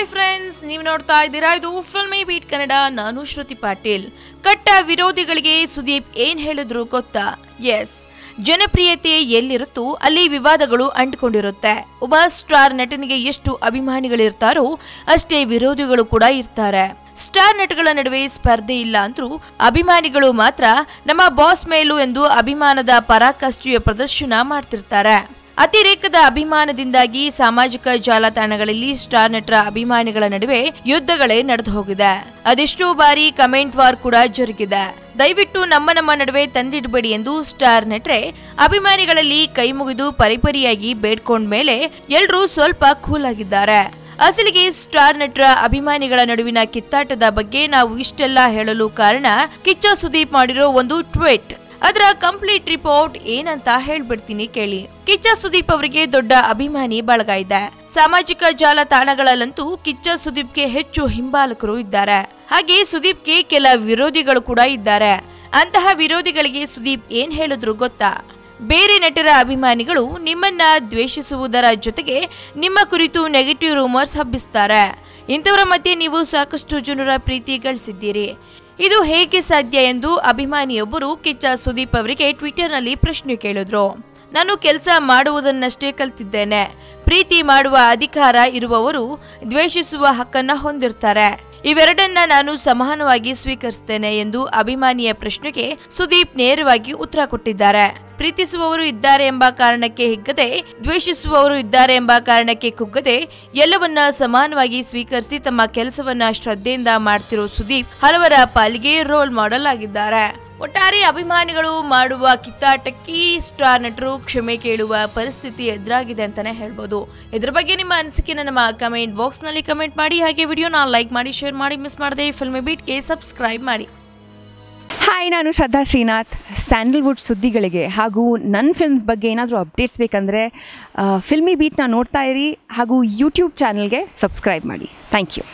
ನೀವು ನೋಡ್ತಾ ಇದ್ದೀರಾ? ಇದು ಫಿಲ್ಮಿ ಬೀಟ್ ಕನ್ನಡ. ನಾನು ಶ್ರುತಿ ಪಾಟೀಲ್. ಕಟ್ಟ ವಿರೋಧಿಗಳಿಗೆ ಸುದೀಪ್ ಏನ್ ಹೇಳಿದ್ರು ಗೊತ್ತಾ? ಎಸ್ ಜನಪ್ರಿಯತೆ ಎಲ್ಲಿರುತ್ತೋ ಅಲ್ಲಿ ವಿವಾದಗಳು ಅಂಟಿಕೊಂಡಿರುತ್ತೆ. ಒಬ್ಬ ಸ್ಟಾರ್ ನಟನಿಗೆ ಎಷ್ಟು ಅಭಿಮಾನಿಗಳಿರ್ತಾರೋ ಅಷ್ಟೇ ವಿರೋಧಿಗಳು ಕೂಡ ಇರ್ತಾರೆ. ಸ್ಟಾರ್ ನಟಗಳ ನಡುವೆ ಸ್ಪರ್ಧೆ ಇಲ್ಲ ಅಂದ್ರೂ ಅಭಿಮಾನಿಗಳು ಮಾತ್ರ ನಮ್ಮ ಬಾಸ್ ಮೇಲು ಎಂದು ಅಭಿಮಾನದ ಪರಾಕಾಷ್ಠೆಯ ಪ್ರದರ್ಶನ ಮಾಡ್ತಿರ್ತಾರೆ. ಅತಿರೇಕದ ಅಭಿಮಾನದಿಂದಾಗಿ ಸಾಮಾಜಿಕ ಜಾಲತಾಣಗಳಲ್ಲಿ ಸ್ಟಾರ್ ನಟರ ಅಭಿಮಾನಿಗಳ ನಡುವೆ ಯುದ್ಧಗಳೇ ನಡೆದು ಹೋಗಿದೆ. ಅದೆಷ್ಟೋ ಬಾರಿ ಕಮೆಂಟ್ ವಾರ್ ಕೂಡ ಜರುಗಿದೆ. ದಯವಿಟ್ಟು ನಮ್ಮ ನಮ್ಮ ನಡುವೆ ತಂದಿಡಬೇಡಿ ಎಂದು ಸ್ಟಾರ್ ನಟರೆ ಅಭಿಮಾನಿಗಳಲ್ಲಿ ಕೈ ಮುಗಿದು ಪರಿಪರಿಯಾಗಿ ಬೇಡ್ಕೊಂಡ್ಮೇಲೆ ಎಲ್ಲರೂ ಸ್ವಲ್ಪ ಕೂಲ್ ಆಗಿದ್ದಾರೆ ಅಸಲಿಗೆ ಸ್ಟಾರ್ ನಟರ ಅಭಿಮಾನಿಗಳ ನಡುವಿನ ಕಿತ್ತಾಟದ ಬಗ್ಗೆ ನಾವು ಇಷ್ಟೆಲ್ಲ ಹೇಳಲು ಕಾರಣ ಕಿಚ್ಚ ಸುದೀಪ್ ಮಾಡಿರೋ ಒಂದು ಟ್ವೀಟ್. ಅದರ ಕಂಪ್ಲೀಟ್ ರಿಪೋರ್ಟ್ ಏನಂತ ಹೇಳ್ಬಿಡ್ತೀನಿ ಕೇಳಿ. ಕಿಚ್ಚ ಸುದೀಪ್ ಅವರಿಗೆ ದೊಡ್ಡ ಅಭಿಮಾನಿ ಬಳಗ ಇದೆ ಸಾಮಾಜಿಕ ಜಾಲತಾಣಗಳಲ್ಲಂತೂ ಕಿಚ್ಚ ಸುದೀಪ್ಗೆ ಹೆಚ್ಚು ಹಿಂಬಾಲಕರು ಇದ್ದಾರೆ. ಹಾಗೆ ಸುದೀಪ್ಗೆ ಕೆಲ ವಿರೋಧಿಗಳು ಕೂಡ ಇದ್ದಾರೆ. ಅಂತಹ ವಿರೋಧಿಗಳಿಗೆ ಸುದೀಪ್ ಏನ್ ಹೇಳಿದ್ರು ಗೊತ್ತಾ? ಬೇರೆ ನಟರ ಅಭಿಮಾನಿಗಳು ನಿಮ್ಮನ್ನ ದ್ವೇಷಿಸುವುದರ ಜೊತೆಗೆ ನಿಮ್ಮ ಕುರಿತು ನೆಗೆಟಿವ್ ರೂಮರ್ಸ್ ಹಬ್ಬಿಸ್ತಾರೆ. ಇಂಥವರ ಮಧ್ಯೆ ನೀವು ಸಾಕಷ್ಟು ಜನರ ಪ್ರೀತಿ ಗಳಿಸಿದ್ದೀರಿ. ಇದು ಹೇಗೆ ಸಾಧ್ಯ ಎಂದು ಅಭಿಮಾನಿಯೊಬ್ಬರು ಕಿಚ್ಚ ಸುದೀಪ್ ಅವರಿಗೆ ಟ್ವಿಟರ್ನಲ್ಲಿ ಪ್ರಶ್ನೆ ಕೇಳಿದ್ರು. ನಾನು ಕೆಲಸ ಮಾಡುವುದನ್ನಷ್ಟೇ ಕಲ್ತಿದ್ದೇನೆ. ಪ್ರೀತಿ ಮಾಡುವ ಅಧಿಕಾರ ಇರುವವರು ದ್ವೇಷಿಸುವ ಹಕ್ಕನ್ನ ಹೊಂದಿರ್ತಾರೆ. ಇವೆರಡನ್ನ ನಾನು ಸಮಾನವಾಗಿ ಸ್ವೀಕರಿಸ್ತೇನೆ ಎಂದು ಅಭಿಮಾನಿಯ ಪ್ರಶ್ನೆಗೆ ಸುದೀಪ್ ನೇರವಾಗಿ ಉತ್ತರ ಕೊಟ್ಟಿದ್ದಾರೆ. ಪ್ರೀತಿಸುವವರು ಇದ್ದಾರೆ ಎಂಬ ಕಾರಣಕ್ಕೆ ಹಿಗ್ಗದೆ, ದ್ವೇಷಿಸುವವರು ಇದ್ದಾರೆ ಎಂಬ ಕಾರಣಕ್ಕೆ ಕುಗ್ಗದೆ, ಎಲ್ಲವನ್ನ ಸಮಾನವಾಗಿ ಸ್ವೀಕರಿಸಿ ತಮ್ಮ ಕೆಲಸವನ್ನ ಶ್ರದ್ಧೆಯಿಂದ ಮಾಡ್ತಿರೋ ಸುದೀಪ್ ಹಲವರ ಪಾಲಿಗೆ ರೋಲ್ ಮಾಡೆಲ್ ಆಗಿದ್ದಾರೆ. ಒಟ್ಟಾರೆ ಅಭಿಮಾನಿಗಳು ಮಾಡುವ ಕಿತ್ತಾಟಕ್ಕೆ ಸ್ಟಾರ್ ನಟರು ಕ್ಷಮೆ ಕೇಳುವ ಪರಿಸ್ಥಿತಿ ಎದುರಾಗಿದೆ ಅಂತಾನೆ ಹೇಳ್ಬೋದು. ಇದ್ರ ಬಗ್ಗೆ ನಿಮ್ಮ ಅನಿಸಿಕೆನ ನಮ್ಮ ಕಮೆಂಟ್ ಬಾಕ್ಸ್ನಲ್ಲಿ ಕಮೆಂಟ್ ಮಾಡಿ, ಹಾಗೆ ವಿಡಿಯೋನ ಲೈಕ್ ಮಾಡಿ ಶೇರ್ ಮಾಡಿ ಮಿಸ್ ಮಾಡದೆ ಫಿಲ್ಮ್ ಬೀಟ್ಗೆ ಸಬ್ಸ್ಕ್ರೈಬ್ ಮಾಡಿ. ಹಾಯ್ ನಾನು ಶ್ರದ್ಧಾ ಶ್ರೀನಾಥ್, ಸ್ಯಾಂಡಲ್ವುಡ್ ಸುದ್ದಿಗಳಿಗೆ ಹಾಗೂ ನನ್ನ ಫಿಲ್ಮ್ಸ್ ಬಗ್ಗೆ ಏನಾದರೂ ಅಪ್ಡೇಟ್ಸ್ ಬೇಕಂದರೆ ಫಿಲ್ಮಿ ಬೀಟ್ನ ನೋಡ್ತಾ ಇರಿ ಹಾಗೂ ಯೂಟ್ಯೂಬ್ ಚಾನಲ್ಗೆ ಸಬ್ಸ್ಕ್ರೈಬ್ ಮಾಡಿ. Thank you